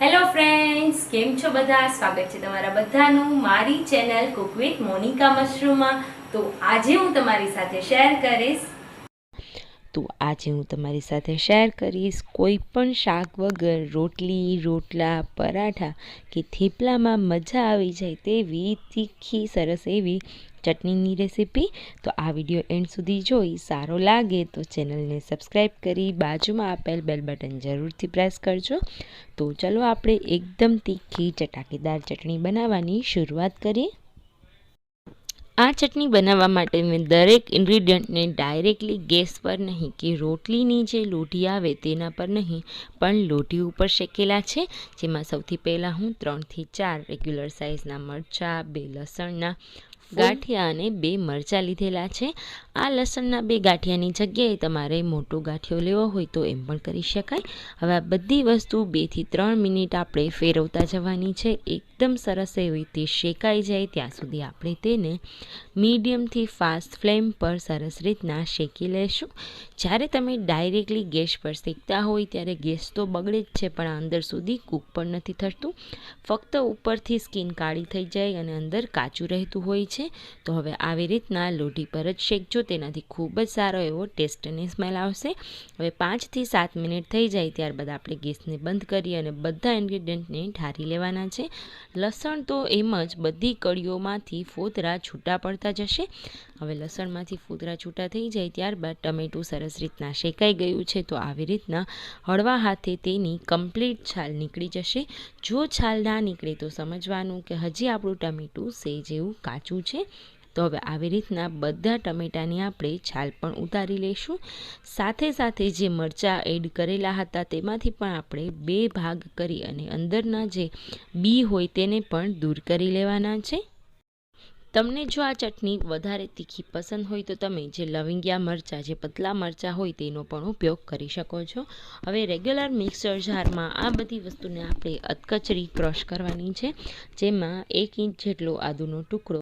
Hello friends કેમ છો બધા? સ્વાગત છે તમારા બધાનું મારી ચેનલ કુક વિથ મોનિકા મશરૂમમાં તો આજે હું તમારી સાથે શેર કરીશ તો આજે હું તમારી સાથે શેર કરીશ કોઈ પણ શાક વગર રોટલી, રોટલા, પરાઠા કે થેપલામાં મજા આવી જાય તેવી તીખી, સરસ એવી ચટણીની રેસીપી તો આ વીડિયો એન્ડ સુધી જોઈ. સારો લાગે તો ચેનલને સબસ્ક્રાઈબ કરી બાજુમાં આપેલ બેલ બટન જરૂરથી પ્રેસ કરજો. તો ચલો આપણે એકદમ તીખી ચટાકેદાર ચટણી બનાવવાની શરૂઆત કરીએ. આ ચટણી બનાવવા માટે મેં દરેક ઇન્ગ્રીડિયન્ટને ડાયરેક્ટલી ગેસ પર નહીં કે રોટલીની જે લોટી આવે તેના પર નહીં, પણ લોટી ઉપર શેકેલા છે, જેમાં સૌથી પહેલાં હું ત્રણથી ચાર રેગ્યુલર સાઇઝના મરચાં, બે લસણના ગાંઠિયા અને બે મરચાં લીધેલા છે. આ લસણના બે ગાંઠિયાની જગ્યાએ તમારે મોટો ગાંઠિયો લેવો હોય તો એમ પણ કરી શકાય. હવે આ બધી વસ્તુ બેથી ત્રણ મિનિટ આપણે ફેરવતા જવાની છે. એકદમ સરસ એવી તે શેકાઈ જાય ત્યાં સુધી આપણે તેને મીડિયમથી ફાસ્ટ ફ્લેમ પર સરસ રીતના શેકી લેશું. જ્યારે તમે ડાયરેક્ટલી ગેસ પર શેકતા હોય ત્યારે ગેસ તો બગડે જ છે, પણ અંદર સુધી કૂક પણ નથી થતું. ફક્ત ઉપરથી સ્કિન કાળી થઈ જાય અને અંદર કાચું રહેતું હોય છે. તો હવે આવી રીતના લોઢી પર જ શેકજો. તેનાથી ખૂબ જ સારો એવો ટેસ્ટ અને સ્મેલ આવશે. હવે પાંચથી સાત મિનિટ થઈ જાય ત્યારબાદ આપણે ગેસને બંધ કરી અને બધા ઇન્ગ્રીડિયન્ટને ઠારી લેવાના છે. લસણ તો એમ જ બધી કળીઓમાંથી ફોતરા છૂટા પડતા જશે. હવે લસણમાંથી ફોતરા છૂટા થઈ જાય ત્યારબાદ ટમેટું સરસ રીતના શેકાઈ ગયું છે. તો આવી રીતના હળવા હાથે તેની કમ્પ્લીટ છાલ નીકળી જશે. જો છાલ ના નીકળે તો સમજવાનું કે હજી આપણું ટમેટું સેજ એવું કાચું છે તો હવે આવી રીતના બધા ટમેટાની આપણે છાલ પણ ઉતારી લઈશું. સાથે સાથે જે મરચાં એડ કરેલા હતા તેમાંથી પણ આપણે બે ભાગ કરી અને અંદરના જે બી હોય તેને પણ દૂર કરી લેવાના છે. તમને જો આ ચટણી વધારે તીખી પસંદ હોય તો તમે જે લવિંગિયા મરચાં, જે પતલા મરચાં હોય તેનો પણ ઉપયોગ કરી શકો છો. હવે રેગ્યુલર મિક્સર જારમાં આ બધી વસ્તુને આપણે અધકચરી ક્રશ કરવાની છે, જેમાં એક ઇંચ જેટલો આદુનો ટુકડો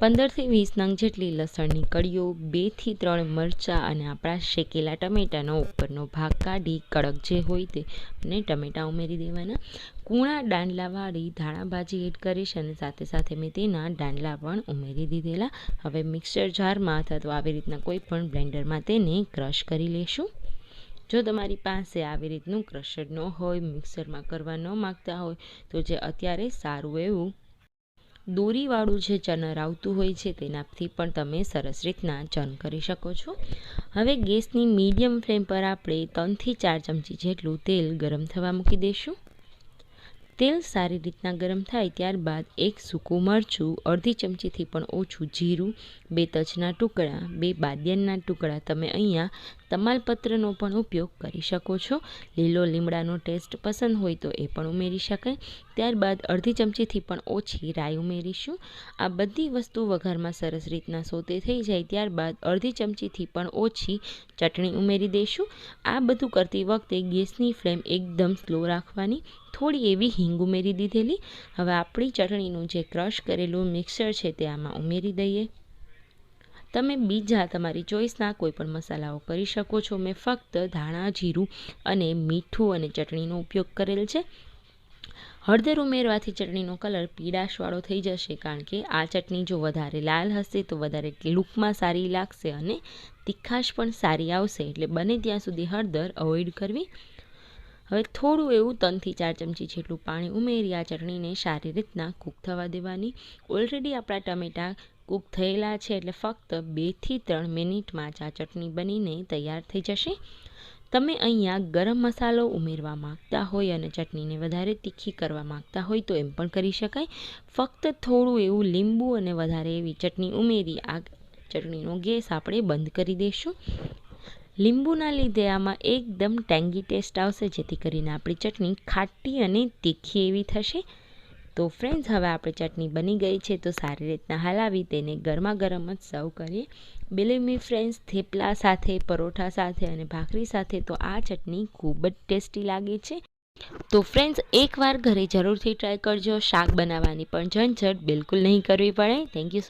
પંદરથી વીસ નંગ જેટલી લસણની કળીઓ, બેથી ત્રણ મરચાં અને આપણા શેકેલા ટમેટાનો ઉપરનો ભાગ કાઢી, કડક જે હોય તે અને ટમેટાં ઉમેરી દેવાના. કૂણા દાંડલાવાળી ધાણા ભાજી એડ કરીશ અને સાથે સાથે મેં તેના દાંડલા પણ ઉમેરી દીધેલા. હવે મિક્સર જારમાં અથવા તો આવી રીતના કોઈ પણ બ્લેન્ડરમાં તેને ક્રશ કરી લેશું. જો તમારી પાસે આવી રીતનું ક્રશર ન હોય, મિક્સરમાં કરવા ન માગતા હોય, તો જે અત્યારે સારું એવું દોરીવાળું જે ચનર આવતું હોય છે, તેનાથી પણ તમે સરસ રીતના ચન કરી શકો છો. હવે ગેસની મીડિયમ ફ્લેમ પર આપણે ત્રણથી ચાર ચમચી જેટલું તેલ ગરમ થવા મૂકી દઈશું. તેલ સારી રીતના ગરમ થાય ત્યારબાદ એક સૂકું મરચું, અડધી ચમચીથી પણ ઓછું જીરું, બે તજના ટુકડા, બે બાદિયાનના ટુકડા તમે અહીંયા તમાલપત્રનો પણ ઉપયોગ કરી શકો છો. લીલો લીમડાનો ટેસ્ટ પસંદ હોય તો એ પણ ઉમેરી શકાય. ત્યારબાદ અડધી ચમચીથી પણ ઓછી રાઈ ઉમેરીશું. આ બધી વસ્તુ વઘારમાં સરસ રીતના સોતે થઈ જાય ત્યારબાદ અડધી ચમચીથી પણ ઓછી ચટણી ઉમેરી દઈશું આ બધું કરતી વખતે ગેસની ફ્લેમ એકદમ સ્લો રાખવાની થોડી એવી હિંગ ઉમેરી દીધેલી. હવે આપણી ચટણીનું જે ક્રશ કરેલું મિક્સર છે તે આમાં ઉમેરી દઈએ. તમે બીજા તમારી ચોઈસના કોઈ પણ મસાલાઓ કરી શકો છો. મેં ફક્ત ધાણા, જીરું અને મીઠું અને ચટણીનો ઉપયોગ કરેલ છે. હળદર ઉમેરવાથી ચટણીનો કલર પીળાશવાળો થઈ જશે કારણ કે આ ચટણી જો વધારે લાલ હશે તો વધારે લૂકમાં સારી લાગશે અને તીખાશ પણ સારી આવશે. એટલે બને ત્યાં સુધી હળદર અવોઇડ કરવી. હવે થોડું એવું ત્રણથી ચાર ચમચી જેટલું પાણી ઉમેરી આ ચટણીને સારી રીતના કૂક થવા દેવાની. ઓલરેડી આપણા ટમેટાં કૂક થયેલા છે એટલે ફક્ત બેથી ત્રણ મિનિટમાં જ આ ચટણી બનીને તૈયાર થઈ જશે. તમે અહીંયા ગરમ મસાલો ઉમેરવા માંગતા હોય અને ચટણીને વધારે તીખી કરવા માંગતા હોય તો એમ પણ કરી શકાય. ફક્ત થોડું એવું લીંબુ અને વધારે એવી ચટણી ઉમેરી આ ચટણીનો ગેસ આપણે બંધ કરી દઈશું લીંબુના લીધે આમાં એકદમ ટેંગી ટેસ્ટ આવશે, જેથી કરીને આપણી ચટણી ખાટી અને તીખી એવી થશે. તો ફ્રેન્ડ્સ હવે આપણી ચટણી બની ગઈ છે, તો સારી રીતના હલાવી તેને ગરમા ગરમ જ સર્વ કરીએ. બિલીવ મી ફ્રેન્ડ્સ થેપલા સાથે, પરોઠા સાથે અને ભાખરી સાથે તો આ ચટણી ખૂબ જ ટેસ્ટી લાગે છે. તો ફ્રેન્ડ્સ એકવાર ઘરે જરૂરથી ટ્રાય કરજો. શાક બનાવવાની પણ ઝંઝટ બિલકુલ નહીં કરવી પડે. Thank you